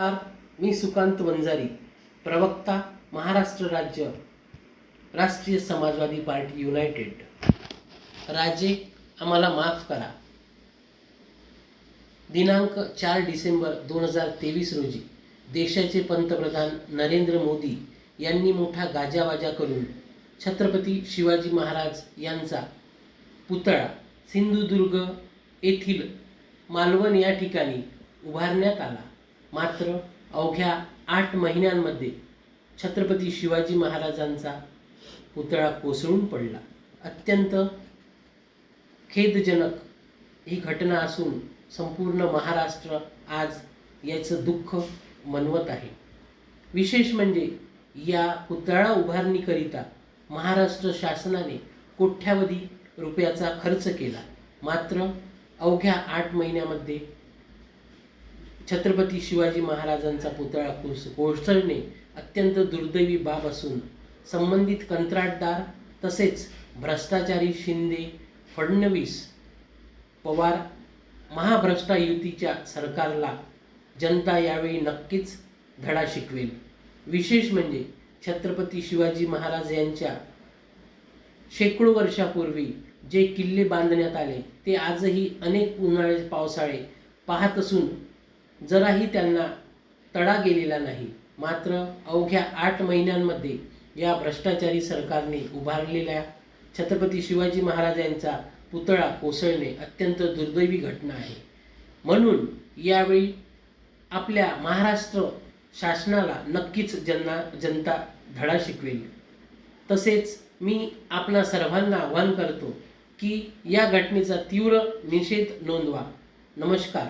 नमस्कार मी सुकांत वंजारी प्रवक्ता महाराष्ट्र राज्य राष्ट्रीय समाजवादी पार्टी युनायटेड. राजे आम्हाला माफ करा. दिनांक चार डिसेंबर दोन हजार तेवीस रोजी देशाचे पंतप्रधान नरेंद्र मोदी यांनी मोठा गाजावाजा करून छत्रपती शिवाजी महाराज यांचा पुतळा सिंधुदुर्ग येथील मालवण या ठिकाणी उभारण्यात आला. मात्र अवघ्या आठ महिन्यांमध्ये छत्रपती शिवाजी महाराजांचा पुतळा कोसळून पडला. अत्यंत खेदजनक ही घटना असून संपूर्ण महाराष्ट्र आज याचं दुःख मनवत आहे. विशेष म्हणजे या पुतळा उभारणीकरिता महाराष्ट्र शासनाने कोट्यावधी रुपयाचा खर्च केला. मात्र अवघ्या आठ महिन्यामध्ये छत्रपती शिवाजी महाराजांचा पुतळा कोस कोसळणे अत्यंत दुर्दैवी बाब असून संबंधित कंत्राटदार तसेच भ्रष्टाचारी शिंदे फडणवीस पवार महाभ्रष्टा युतीच्या सरकारला जनता यावेळी नक्कीच धडा शिकवेल. विशेष म्हणजे छत्रपती शिवाजी महाराज यांच्या शेकडो वर्षापूर्वी जे किल्ले बांधण्यात आले ते आजही अनेक उन्हाळे पावसाळे पाहत असून जराही त्यांना तडा गेलेला नाही. मात्र अवघ्या आठ महिन्यांमध्ये या भ्रष्टाचारी सरकारने उभारलेल्या छत्रपती शिवाजी महाराज यांचा पुतळा कोसळणे अत्यंत दुर्दैवी घटना आहे. म्हणून यावेळी आपल्या महाराष्ट्र शासनाला नक्कीच जनना जनता धडा शिकवेल. तसेच मी आपणा सर्वांना आवाहन करतो की या घटनेचा तीव्र निषेध नोंदवा. नमस्कार.